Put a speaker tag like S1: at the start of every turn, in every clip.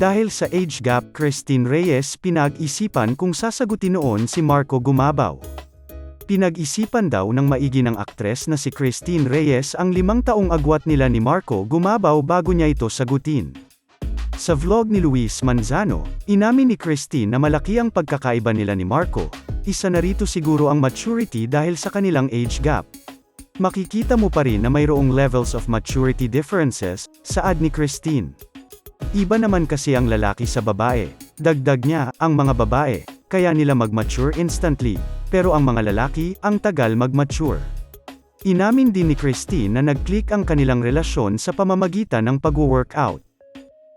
S1: Dahil sa age gap Christine Reyes pinag-isipan kung sasagutin noon si Marco Gumabaw. Pinag-isipan daw ng maigi ng aktres na si Christine Reyes ang limang taong agwat nila ni Marco Gumabaw bago niya ito sagutin. Sa vlog ni Luis Manzano, inamin ni Christine na malaki ang pagkakaiba nila ni Marco. Isa na rito siguro ang maturity dahil sa kanilang age gap. Makikita mo pa rin na mayroong levels of maturity differences, saad ni Christine. Iba naman kasi ang lalaki sa babae. Dagdag niya, ang mga babae, kaya nila mag-mature instantly, pero ang mga lalaki, ang tagal mag-mature. Inamin din ni Christine na nag-click ang kanilang relasyon sa pamamagitan ng pag-workout.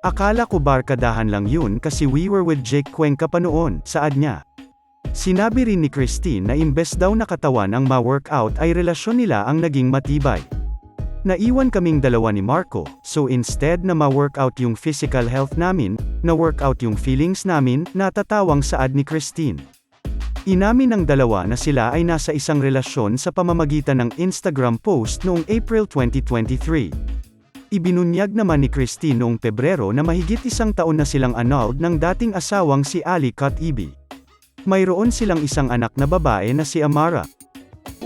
S1: Akala ko barkadahan lang yun kasi we were with Jake Cuenca pa noon, saad niya. Sinabi rin ni Christine na imbes daw na katawan ang ma-workout ay relasyon nila ang naging matibay. Naiwan kaming dalawa ni Marco, so instead na ma-workout yung physical health namin, na-workout yung feelings namin, natatawang saad ni Christine. Inamin ng dalawa na sila ay nasa isang relasyon sa pamamagitan ng Instagram post noong April 2023. Ibinunyag naman ni Christine noong Pebrero na mahigit isang taon na silang annulled ng dating asawang si Ali Katibi. Mayroon silang isang anak na babae na si Amara.